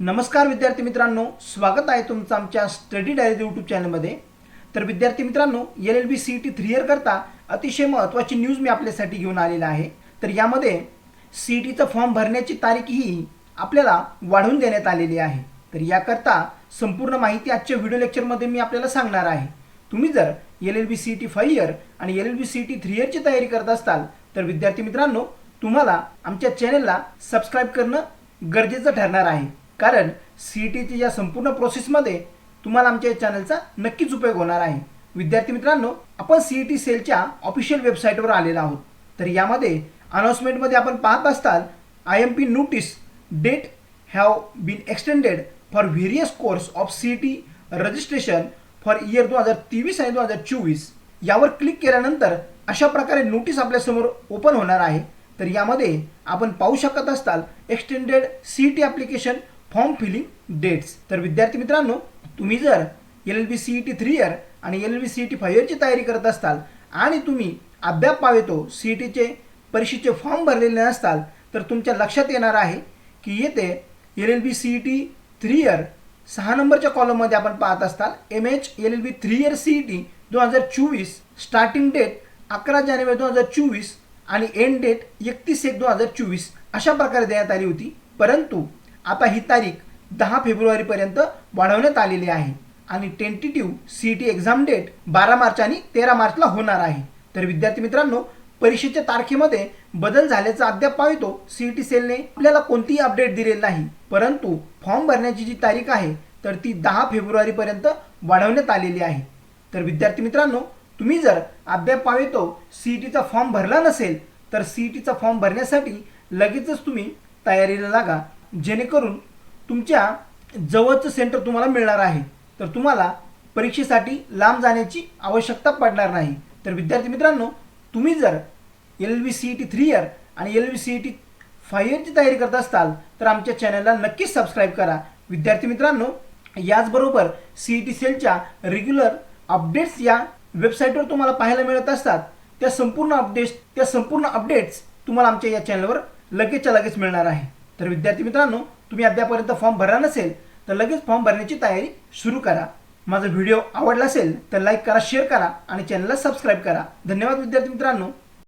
नमस्कार विद्यार्थी मित्रांनो स्वागत आहे तुमचं आमच्या स्टडी डायरी यूट्यूब चॅनलमध्ये तर विद्यार्थी मित्रांनो L L B C E T three year करता अतिशय महत्त्वाची न्यूज मी आपल्यासाठी घेऊन आलेला आहे. तर यामध्ये सी ई टीचा फॉर्म भरण्याची तारीख ही आपल्याला वाढवून देण्यात आलेली आहे. तर याकरता संपूर्ण माहिती आजच्या व्हिडिओ लेक्चरमध्ये मी आपल्याला सांगणार आहे. तुम्ही जर L L B C E T five year आणि L L B C E T three इयरची तयारी करत असाल तर विद्यार्थी मित्रांनो तुम्हाला आमच्या चॅनेलला सबस्क्राईब करणं गरजेचं ठरणार आहे. कारण सी ई टीची या संपूर्ण प्रोसेसमध्ये तुम्हाला आमच्या या चॅनलचा नक्कीच उपयोग होणार आहे. विद्यार्थी मित्रांनो आपण सी ई टी सेलच्या ऑफिशियल वेबसाईटवर आलेलो आहोत. तर यामध्ये अनाऊन्समेंटमध्ये आपण पाहत असताल I M P notice date have been extended for various course of C E T registration for year दोन हजार तेवीस आणि दोन हजार चोवीस. यावर क्लिक केल्यानंतर अशा प्रकारे नोटीस आपल्यासमोर ओपन होणार आहे. तर यामध्ये आपण पाहू शकत असताल extended C T application form filling dates. तर विद्यार्थी मित्रांनो तुम्ही जर L L B C E T three year आणि L L B C E T five इयरची तयारी करत असताल आणि तुम्ही अभ्याप पावेतो सी ई टीचे परीक्षेचे फॉर्म भरलेले नसताल तर तुमच्या लक्षात येणार आहे की येथे L L B C E T three year सहा नंबरच्या कॉलममध्ये आपण पाहत असताल M H L L B three year C E T दोन हजार चोवीस स्टार्टिंग डेट अकरा जानेवारी दोन हजार चोवीस आणि एंड डेट एकतीस एक दोन हजार चोवीस अशा प्रकारे देण्यात आली होती. परंतु आता ही तारीख दहा फेब्रुवारीपर्यंत वाढवण्यात आलेली आहे. आणि tentative C T exam date बारा मार्च आणि तेरा मार्चला होणार आहे. तर विद्यार्थी मित्रांनो परीक्षेच्या तारखेमध्ये बदल झाल्याचा अद्याप पाहतो सी टी सेलने आपल्याला कोणतीही अपडेट दिलेली नाही. परंतु फॉर्म भरण्याची जी तारीख आहे तर ती दहा फेब्रुवारीपर्यंत वाढवण्यात आलेली आहे. तर विद्यार्थी मित्रांनो तुम्ही जर अद्याप पाहतो सी ई टीचा फॉर्म भरला नसेल तर सी ई टीचा फॉर्म भरण्यासाठी लगेचच तुम्ही तयारीला लागा. जेणेकरून तुमच्या जवळचं सेंटर तुम्हाला मिळणार आहे. तर तुम्हाला परीक्षेसाठी लांब जाण्याची आवश्यकता पडणार नाही. तर विद्यार्थी मित्रांनो तुम्ही जर L V C E T three year आणि L V C E T five year तयारी करत असाल तर आमच्या चॅनलला नक्कीच सबस्क्राईब करा. विद्यार्थी मित्रांनो याचबरोबर सी ई टी सेलच्या रेग्युलर अपडेट्स या वेबसाईटवर तुम्हाला पाहायला मिळत असतात. त्या संपूर्ण अपडेट्स त्या संपूर्ण अपडेट्स तुम्हाला आमच्या या चॅनलवर लगेचच्या लगेच मिळणार आहे. तर विद्यार्थी मित्रांनो तुम्ही अद्यापर्यंत फॉर्म भरला नसेल तर लगेच फॉर्म भरण्याची तयारी सुरू करा. माझा व्हिडिओ आवडला असेल तर लाईक करा शेअर करा आणि चॅनलला सबस्क्राईब करा. धन्यवाद विद्यार्थी मित्रांनो.